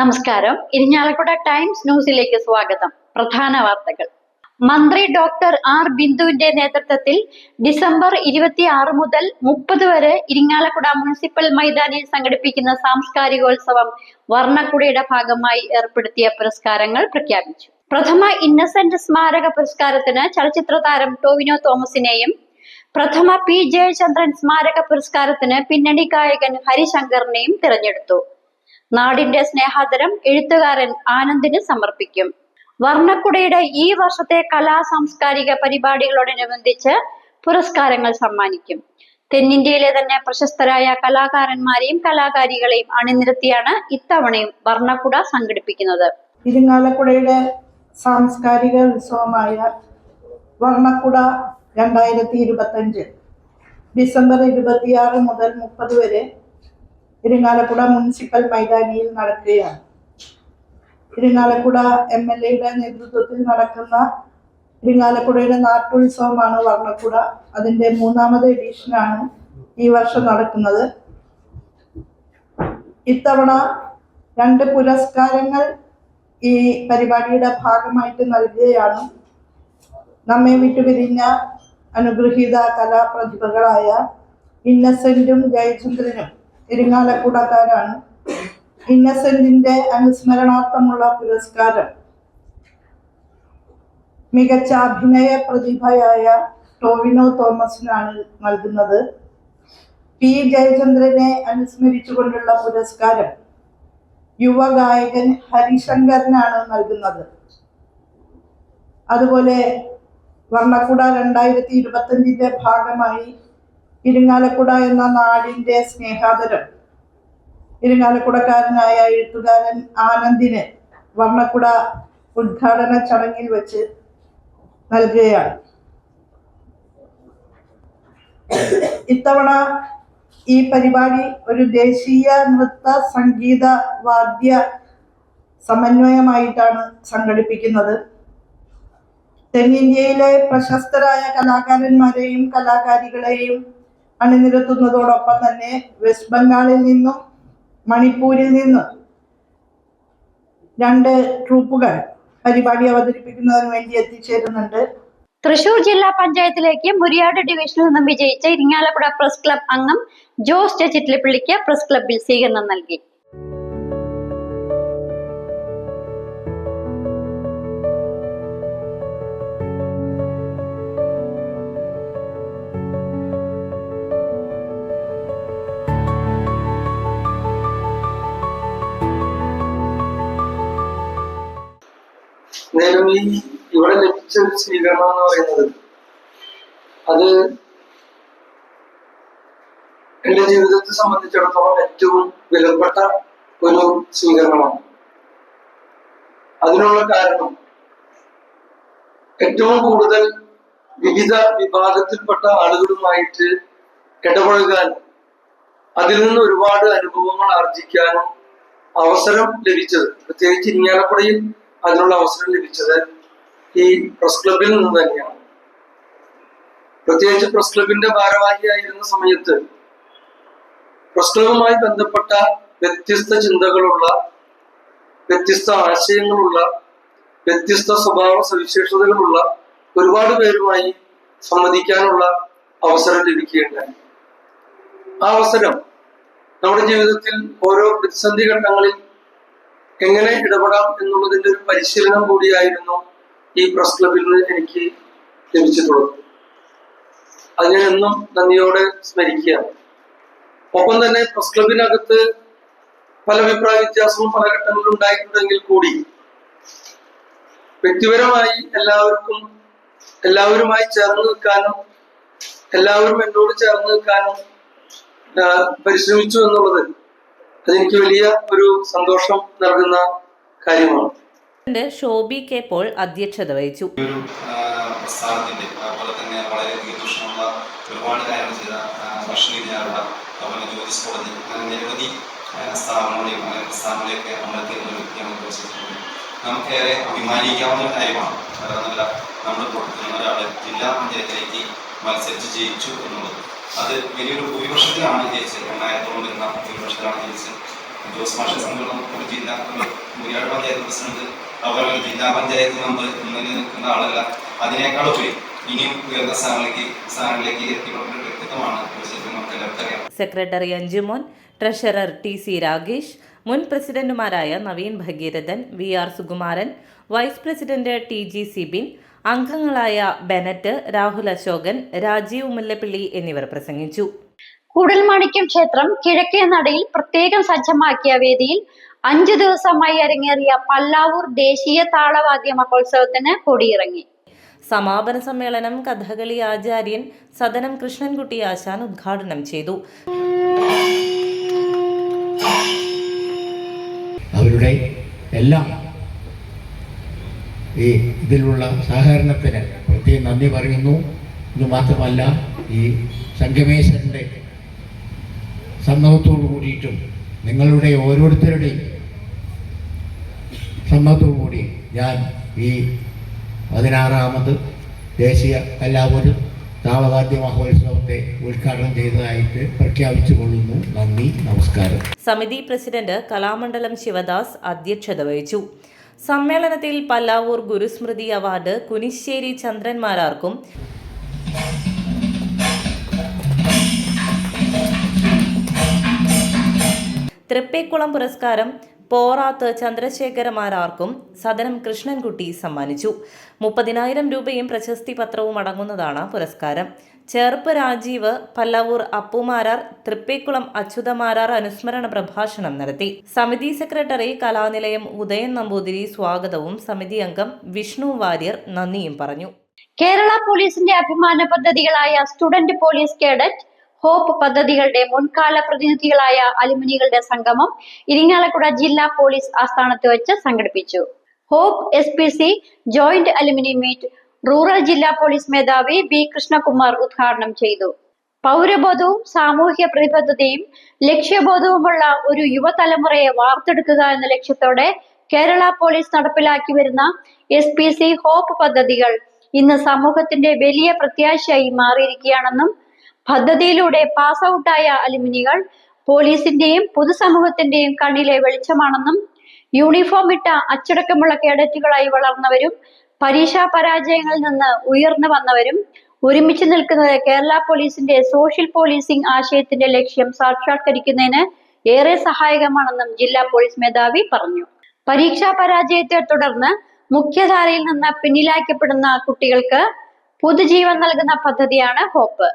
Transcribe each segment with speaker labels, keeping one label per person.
Speaker 1: നമസ്കാരം. ഇരിഞ്ഞാലക്കുട ടൈംസ് ന്യൂസിലേക്ക് സ്വാഗതം. പ്രധാന വാർത്തകൾ. മന്ത്രി ഡോക്ടർ ആർ ബിന്ദുവിന്റെ നേതൃത്വത്തിൽ ഡിസംബർ ഇരുപത്തി ആറ് മുതൽ മുപ്പത് വരെ ഇരിങ്ങാലക്കുട മുനിസിപ്പൽ മൈതാനിൽ സംഘടിപ്പിക്കുന്ന സാംസ്കാരികോത്സവം വർണക്കുടയുടെ ഭാഗമായി ഏർപ്പെടുത്തിയ പുരസ്കാരങ്ങൾ പ്രഖ്യാപിച്ചു. പ്രഥമ ഇന്നസെന്റ് സ്മാരക പുരസ്കാരത്തിന് ചലച്ചിത്ര താരം ടോവിനോ തോമസിനെയും പ്രഥമ പി ജയചന്ദ്രൻ സ്മാരക പുരസ്കാരത്തിന് പിന്നണി ഗായകൻ ഹരിശങ്കറിനെയും തിരഞ്ഞെടുത്തു. നാടിന്റെ സ്നേഹാദരം എഴുത്തുകാരൻ ആനന്ദിന് സമർപ്പിക്കും. വർണക്കുടയുടെ ഈ വർഷത്തെ കലാ സാംസ്കാരിക പരിപാടികളോടനുബന്ധിച്ച് പുരസ്കാരങ്ങൾ സമ്മാനിക്കും. തെന്നിന്ത്യയിലെ തന്നെ പ്രശസ്തരായ കലാകാരന്മാരെയും കലാകാരികളെയും അണിനിരത്തിയാണ് ഇത്തവണയും വർണക്കുട സംഘടിപ്പിക്കുന്നത്.
Speaker 2: ഇരിങ്ങാലക്കുടയുടെ സാംസ്കാരിക ഉത്സവമായ വർണക്കുട രണ്ടായിരത്തി ഇരുപത്തഞ്ച് ഡിസംബർ ഇരുപത്തിയാറ് മുതൽ മുപ്പത് വരെ ഇരിങ്ങാലക്കുട മുനിസിപ്പൽ മൈതാനിയിൽ നടക്കുകയാണ്. ഇരിങ്ങാലക്കുട എം എൽ എയുടെ നേതൃത്വത്തിൽ നടക്കുന്ന ഇരിങ്ങാലക്കുടയുടെ നാട്ടുത്സവമാണ് വർണക്കുട. അതിന്റെ മൂന്നാമത് എഡീഷനാണ് ഈ വർഷം നടക്കുന്നത്. ഇത്തവണ രണ്ട് പുരസ്കാരങ്ങൾ ഈ പരിപാടിയുടെ ഭാഗമായിട്ട് നൽകുകയാണ്. നമ്മെ വിട്ടുപിരിഞ്ഞ അനുഗ്രഹീത കലാപ്രതിഭകളായ ഇന്നസെന്റും ജയചന്ദ്രനും ഇരിങ്ങാലക്കുടക്കാരാണ്. ഇന്നസെന്റിന്റെ അനുസ്മരണാർത്ഥമുള്ള പുരസ്കാരം. മികച്ച അഭിനയ പ്രതിഭയായ ടോവിനോ തോമസിനാണ് നൽകുന്നത്. പി. ജയചന്ദ്രനെ അനുസ്മരിച്ചുകൊണ്ടുള്ള പുരസ്കാരം യുവഗായകൻ ഹരിശങ്കറിനാണ് നൽകുന്നത്. അതുപോലെ വർണക്കുട രണ്ടായിരത്തി ഇരുപത്തഞ്ചിന്റെ ഭാഗമായി ഇരിങ്ങാലക്കുട എന്ന നാടിന്റെ സ്നേഹാദരം. ഇരിങ്ങാലക്കുടക്കാരനായ എഴുത്തുകാരൻ ആനന്ദിന് വർണക്കുട ഉദ്ഘാടന ചടങ്ങിൽ വെച്ച് നൽകുകയാണ്. ഇത്തവണ ഈ പരിപാടി ഒരു ദേശീയ നൃത്ത സംഗീത വാദ്യ സമന്വയമായിട്ടാണ് സംഘടിപ്പിക്കുന്നത്. തെന്നിന്ത്യയിലെ പ്രശസ്തരായ കലാകാരന്മാരെയും കലാകാരികളെയും അണിനിരത്തുന്നതോടൊപ്പം തന്നെ വെസ്റ്റ് ബംഗാളിൽ നിന്നും മണിപ്പൂരിൽ നിന്നും രണ്ട് ട്രൂപ്പുകൾ പരിപാടി അവതരിപ്പിക്കുന്നതിന് വേണ്ടി എത്തിച്ചേരുന്നുണ്ട്.
Speaker 1: തൃശൂർ ജില്ലാ പഞ്ചായത്തിലേക്ക് മുരിയാട് ഡിവിഷനിൽ നിന്നും വിജയിച്ച ഇരിങ്ങാലക്കുട പ്രസ് ക്ലബ് അംഗം ജോസ് ചെച്ചിറ്റിലിപ്പിള്ളിക്ക് പ്രസ് ക്ലബിൽ സ്വീകരണം നൽകി.
Speaker 3: ഈ ഇവിടെ ലഭിച്ച ഒരു സ്വീകരണം എന്ന് പറയുന്നത് അത് എന്റെ ജീവിതത്തെ സംബന്ധിച്ചിടത്തോളം ഏറ്റവും വിലപ്പെട്ട ഒരു സ്വീകരണമാണ്. അതിനുള്ള കാരണം ഏറ്റവും കൂടുതൽ വിവിധ വിഭാഗത്തിൽപ്പെട്ട ആളുകളുമായിട്ട് ഇടപഴകാനും അതിൽ നിന്ന് ഒരുപാട് അനുഭവങ്ങൾ ആർജിക്കാനും അവസരം ലഭിച്ചത്. പ്രത്യേകിച്ച് ഇരിങ്ങാലക്കുടയിൽ അതിനുള്ള അവസരം ലഭിച്ചത് ഈ പ്രസ് ക്ലബിൽ നിന്ന് തന്നെയാണ്. പ്രത്യേകിച്ച് പ്രസ് ക്ലബിന്റെ ഭാരവാഹിയായിരുന്ന സമയത്ത് പ്രസ് ക്ലബുമായി ബന്ധപ്പെട്ട വ്യത്യസ്ത ചിന്തകളുള്ള വ്യത്യസ്ത ആശയങ്ങളുള്ള വ്യത്യസ്ത സ്വഭാവ സവിശേഷതകളുള്ള ഒരുപാട് പേരുമായി സംവദിക്കാനുള്ള അവസരം ലഭിക്കുകയുണ്ടായി. ആ അവസരം നമ്മുടെ ജീവിതത്തിൽ ഓരോ പ്രതിസന്ധി ഘട്ടങ്ങളിൽ എങ്ങനെ ഇടപെടാം എന്നുള്ളതിന്റെ ഒരു പരിശീലനം കൂടിയായിരുന്നു ഈ പ്രസ് ക്ലബിൽ നിന്ന് എനിക്ക് ലഭിച്ചിട്ടുള്ളത്. അത് ഞാൻ എന്നും നന്ദിയോടെ സ്മരിക്കുകയാണ്. ഒപ്പം തന്നെ പ്രസ് ക്ലബിനകത്ത് പല അഭിപ്രായ വ്യത്യാസവും പല ഘട്ടങ്ങളിലും ഉണ്ടായിട്ടുണ്ടെങ്കിൽ കൂടി വ്യക്തിപരമായി എല്ലാവർക്കും എല്ലാവരുമായി ചേർന്ന് നിൽക്കാനും എല്ലാവരും എന്നോട് ചേർന്ന് നിൽക്കാനും പരിശ്രമിച്ചു എന്നുള്ളത് അതെനിക്ക് വലിയ ഒരു സന്തോഷം നൽകുന്ന കാര്യമാണ്.
Speaker 4: ഷോബി കെ പോൾ അധ്യക്ഷത വഹിച്ചു.
Speaker 5: ഒരു പ്രസ്ഥാനത്തിന്റെ അതുപോലെ തന്നെ വളരെ ദീർഘക്ഷമുള്ള ഒരുപാട് കാര്യങ്ങൾ ചെയ്ത ഭക്ഷണിക്കാരുടെ അതുപോലെ ജ്യോതിസ് കോളേജ് അങ്ങനെ നിരവധി സ്ഥാപനങ്ങളെയും അങ്ങനെ പ്രസ്ഥാനങ്ങളെയൊക്കെ ഒരു വ്യക്തിയാണ് ഉദ്ദേശിച്ചിട്ടുള്ളത് നമുക്കേറെ അഭിമാനിക്കാവുന്ന ഒരു കാര്യമാണ്. നമ്മൾ കൊടുക്കുന്ന ഒരാൾ ജില്ലാ പഞ്ചായത്തിലേക്ക് മത്സരിച്ച് ജയിച്ചു എന്നുള്ളത്. അത് വലിയൊരു ഭൂരിപക്ഷത്തിലാണ് ജയിച്ചത്. രണ്ടായിരത്തോളം വരുന്ന ഭൂരിപക്ഷത്തിലാണ് ജയിച്ചത്. ജോസ് മാഷ ഒരു ജില്ലാ മുരിയാട് പഞ്ചായത്ത് പ്രസിഡന്റ്. അതുപോലെ ജില്ലാ പഞ്ചായത്ത് മെമ്പർ ഇങ്ങനെ നിൽക്കുന്ന ആളല്ല അതിനേക്കാൾ ഉപരി ഇനിയും ഉയർന്ന സ്ഥാനങ്ങളിലേക്ക് സ്ഥാനങ്ങളിലേക്ക് ഒരു വ്യക്തിത്വമാണ്
Speaker 4: secretary Anjumon treasurer T C Ragesh മുൻ പ്രസിഡന്റുമാരായ Naveen Bhagirathan V R Sukumaran vice president T G Sibin അംഗങ്ങളായ ബെനറ്റ് രാഹുൽ അശോകൻ രാജീവ് മുല്ലപ്പള്ളി എന്നിവർ പ്രസംഗിച്ചു.
Speaker 1: കൂടൽമാണിക്യം ക്ഷേത്രം കിഴക്കേ നടയിൽ പ്രത്യേകം സജ്ജമാക്കിയ വേദിയിൽ അഞ്ചു ദിവസമായി അരങ്ങേറിയ പല്ലാവൂർ ദേശീയ താളവാദ്യ മഹോത്സവത്തിന് കൊടിയിറങ്ങി.
Speaker 4: സമാപന സമ്മേളനം കഥകളി ആചാര്യൻ സദനം കൃഷ്ണൻകുട്ടി ആശാൻ ഉദ്ഘാടനം ചെയ്തു.
Speaker 6: അവരുടെ എല്ലാം ഈ ഇതിലുള്ള സഹകരണത്തിന് പ്രത്യേകം നന്ദി പറയുന്നു. ഇത് മാത്രമല്ല ഈ സംഗമേശ്വരന്റെ സമ്മതത്തോടു കൂടിയിട്ടും നിങ്ങളുടെ ഓരോരുത്തരുടെയും സമ്മതത്തോടു കൂടി ഞാൻ ഈ പതിനാറാമത് ദേശീയ കല്ലാപൂര് താളവാദ്യ മഹോത്സവത്തെ ഉദ്ഘാടനം ചെയ്തതായിട്ട് പ്രഖ്യാപിച്ചു കൊള്ളുന്നു നന്ദി നമസ്കാരം.
Speaker 4: സമിതി പ്രസിഡന്റ് കലാമണ്ഡലം ശിവദാസ് അധ്യക്ഷത വഹിച്ചു. സമ്മേളനത്തിൽ പല്ലാവൂർ ഗുരുസ്മൃതി അവാർഡ് കുനിശ്ശേരി ചന്ദ്രന്മാരാർക്കും. തൃപ്പേക്കുളം പുരസ്കാരം പോറാത്ത് ചന്ദ്രശേഖരമാരാർക്കും സദനം കൃഷ്ണൻകുട്ടി സമ്മാനിച്ചു. മുപ്പതിനായിരം രൂപയും പ്രശസ്തി പത്രവും അടങ്ങുന്നതാണ് പുരസ്കാരം. ചേർപ്പ് രാജീവ് പല്ലവൂർ അപ്പുമാരാർ തൃപ്പേക്കുളം അച്യുതമാരാർ അനുസ്മരണ പ്രഭാഷണം നടത്തി. സമിതി സെക്രട്ടറി കലാനിലയം ഉദയൻ നമ്പൂതിരി സ്വാഗതവും സമിതി അംഗം വിഷ്ണു വാര്യർ നന്ദിയും പറഞ്ഞു.
Speaker 1: കേരള പോലീസിന്റെ അഭിമാന പദ്ധതികളായ സ്റ്റുഡന്റ് പോലീസ് കേഡറ്റ് ഹോപ്പ് പദ്ധതികളുടെ മുൻകാല പ്രതിനിധികളായ അലുമിനികളുടെ സംഗമം ഇരിങ്ങാലക്കുട ജില്ലാ പോലീസ് ആസ്ഥാനത്ത് വെച്ച് സംഘടിപ്പിച്ചു. Hope S P C joint alumni meet rural ജില്ലാ പോലീസ് മേധാവി ബി കൃഷ്ണകുമാർ ഉദ്ഘാടനം ചെയ്തു. പൗരബോധവും സാമൂഹ്യ പ്രതിബദ്ധതയും ലക്ഷ്യബോധവുമുള്ള ഒരു യുവതലമുറയെ വാർത്തെടുക്കുക എന്ന ലക്ഷ്യത്തോടെ കേരള പോലീസ് നടപ്പിലാക്കി വരുന്ന എസ് പി സി ഹോപ്പ് പദ്ധതികൾ ഇന്ന് സമൂഹത്തിന്റെ വലിയ പ്രത്യാശയായി മാറിയിരിക്കുകയാണെന്നും പദ്ധതിയിലൂടെ പാസ് ഔട്ടായ അലുമിനികൾ പോലീസിന്റെയും പൊതുസമൂഹത്തിന്റെയും കണ്ണിലെ വെളിച്ചമാണെന്നും യൂണിഫോം ഇട്ട അച്ചടക്കമുള്ള കേഡറ്റുകളായി വളർന്നവരും പരീക്ഷാ പരാജയങ്ങളിൽ നിന്ന് ഉയർന്നു വന്നവരും ഒരുമിച്ച് നിൽക്കുന്നത് കേരള പോലീസിന്റെ സോഷ്യൽ പോലീസിംഗ് ആശയത്തിന്റെ ലക്ഷ്യം സാക്ഷാത്കരിക്കുന്നതിന് ഏറെ സഹായകമാണെന്നും ജില്ലാ പോലീസ് മേധാവി പറഞ്ഞു. പരീക്ഷാ പരാജയത്തെ തുടർന്ന് മുഖ്യധാരയിൽ നിന്ന് പിന്നിലാക്കപ്പെടുന്ന കുട്ടികൾക്ക് പുതുജീവൻ നൽകുന്ന പദ്ധതിയാണ് ഹോപ്പ്.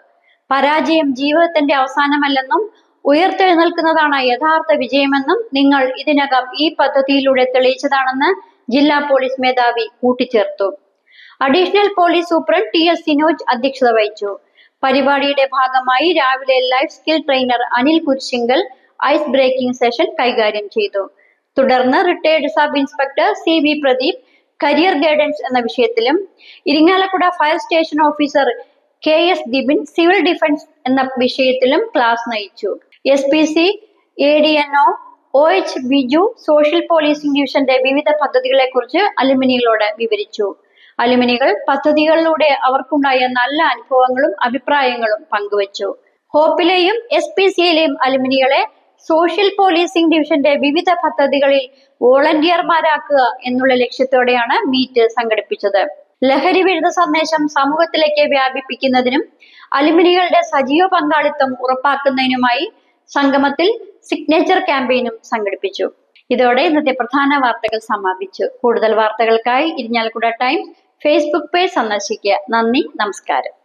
Speaker 1: പരാജയം ജീവിതത്തിന്റെ അവസാനമല്ലെന്നും ഉയർത്തെഴുന്നേൽക്കുന്നതാണ് യഥാർത്ഥ വിജയമെന്നും നിങ്ങൾ ഇതിനകം ഈ പദ്ധതിയിലൂടെ തെളിയിച്ചതാണെന്ന് ജില്ലാ പോലീസ് മേധാവി കൂട്ടിച്ചേർത്തു. Additional police superintendent T S Sinoj അധ്യക്ഷത വഹിച്ചു. പരിപാടിയുടെ ഭാഗമായി രാവിലെ life skill trainer Anil Kurisinkal ice breaking session കൈകാര്യം ചെയ്തു. തുടർന്ന് retired sub inspector C V Pradeep career guidance എന്ന വിഷയത്തിലും Irinjalakuda fire station officer K S Dibin civil defence എന്ന വിഷയത്തിലും ക്ലാസ് നയിച്ചു. S P C A D N O O H Biju social policing ഡിവിഷന്റെ വിവിധ പദ്ധതികളെ കുറിച്ച് അലുമിനികളോട് വിവരിച്ചു. അലുമിനികൾ പദ്ധതികളിലൂടെ അവർക്കുണ്ടായ നല്ല അനുഭവങ്ങളും അഭിപ്രായങ്ങളും പങ്കുവച്ചു. ഹോപ്പിലെയും എസ് പി സിയിലെയും അലുമിനികളെ സോഷ്യൽ പോലീസിംഗ് ഡിവിഷന്റെ വിവിധ പദ്ധതികളിൽ വോളണ്ടിയർമാരാക്കുക എന്നുള്ള ലക്ഷ്യത്തോടെയാണ് മീറ്റ് സംഘടിപ്പിച്ചത്. ലഹരി വിരുദ്ധ സന്ദേശം സമൂഹത്തിലേക്ക് വ്യാപിപ്പിക്കുന്നതിനും അലുമിനികളുടെ സജീവ പങ്കാളിത്തം ഉറപ്പാക്കുന്നതിനുമായി സംഗമത്തിൽ സിഗ്നേച്ചർ ക്യാമ്പയിനും സംഘടിപ്പിച്ചു. ഇതോടെ ഇന്നത്തെ പ്രധാന വാർത്തകൾ സമാപിച്ചു. കൂടുതൽ വാർത്തകൾക്കായി ഇരിഞ്ഞാലക്കുട ടൈംസ് ഫേസ്ബുക്ക് പേജ് സന്ദർശിക്കുക. നന്ദി നമസ്കാരം.